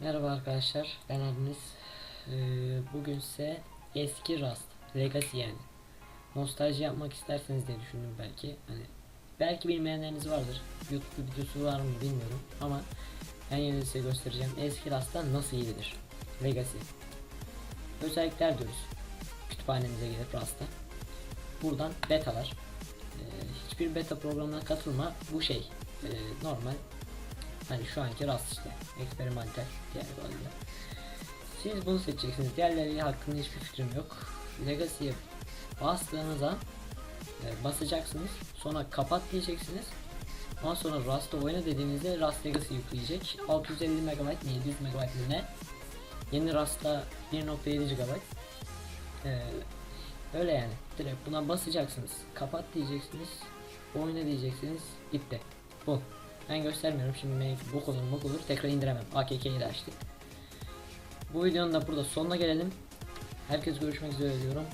Merhaba arkadaşlar, ben Adnis. Ee, bugün size eski Rust, Legacy yani. Nostalji yapmak isterseniz diye düşündüm belki. Hani belki bilmeyenleriniz vardır. YouTube videosu var mı bilmiyorum ama ben yine size göstereceğim. Eski Rust'tan nasıl iyidir? Legacy. Özellikler diyoruz. Kütüphanemize gelip Rust'a. Buradan betalar. Ee, hiçbir beta programına katılma. Bu şey ee, normal Hani şu anki Rust işte. Eksperimental diğer adıyla. Siz bunu seçeceksiniz. Diğerleri hakkında hiçbir fikrim yok. Legacy'ye bastığınızda e, basacaksınız. Sonra kapat diyeceksiniz. Ondan sonra Rust'ta oyna dediğinizde Rust Legacy yükleyecek. 650 MB mi 700 MB ne? Yeni Rust'ta 1.7 GB. Ee, öyle yani. Direkt buna basacaksınız. Kapat diyeceksiniz. Oyna diyeceksiniz. Bitti. Bu. Ben göstermiyorum şimdi belki bok olur bok olur tekrar indiremem. AKK'yi de açtık. Bu videonun da burada sonuna gelelim. Herkes görüşmek üzere diyorum.